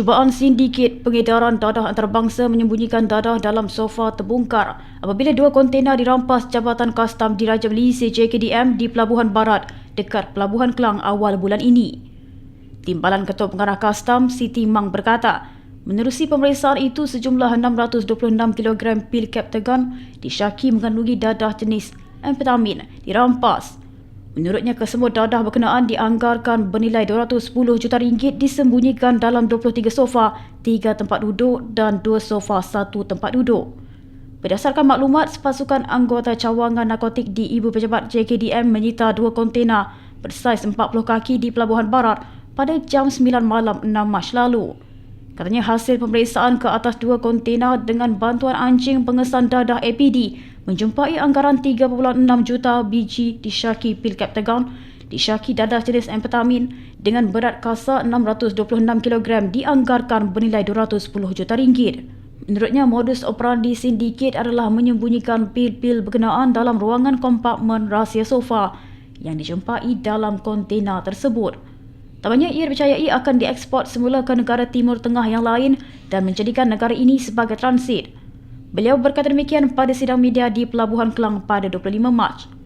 Cubaan sindiket pengedaran dadah antarabangsa menyembunyikan dadah dalam sofa terbongkar apabila dua kontena dirampas Jabatan Kastam Diraja Malaysia JKDM di Pelabuhan Barat dekat Pelabuhan Kelang awal bulan ini. Timbalan Ketua Pengarah Kastam Siti Mang berkata, menerusi pemeriksaan itu sejumlah 626 kg pil Captagon disyaki mengandungi dadah jenis amfetamin dirampas Menurutnya kesemua dadah berkenaan dianggarkan bernilai 210 juta ringgit disembunyikan dalam 23 sofa, 3 tempat duduk dan 2 sofa, 1 tempat duduk. Berdasarkan maklumat, sepasukan anggota cawangan narkotik di Ibu Pejabat JKDM menyita dua kontena bersaiz 40 kaki di Pelabuhan Barat pada jam 9 malam 6 Mac lalu. Katanya hasil pemeriksaan ke atas dua kontena dengan bantuan anjing pengesan dadah APD menjumpai anggaran 3.6 juta biji disyaki pil Captagon, disyaki dadah jenis amfetamin dengan berat kasa 626 kg dianggarkan bernilai 210 juta ringgit. Menurutnya, modus operandi sindiket adalah menyembunyikan pil-pil berkenaan dalam ruangan kompartmen rahsia sofa yang dijumpai dalam kontena tersebut. Tambahnya, ia dipercayai akan dieksport semula ke negara Timur Tengah yang lain dan menjadikan negara ini sebagai transit. Beliau berkata demikian pada sidang media di Pelabuhan Kelang pada 25 Mac.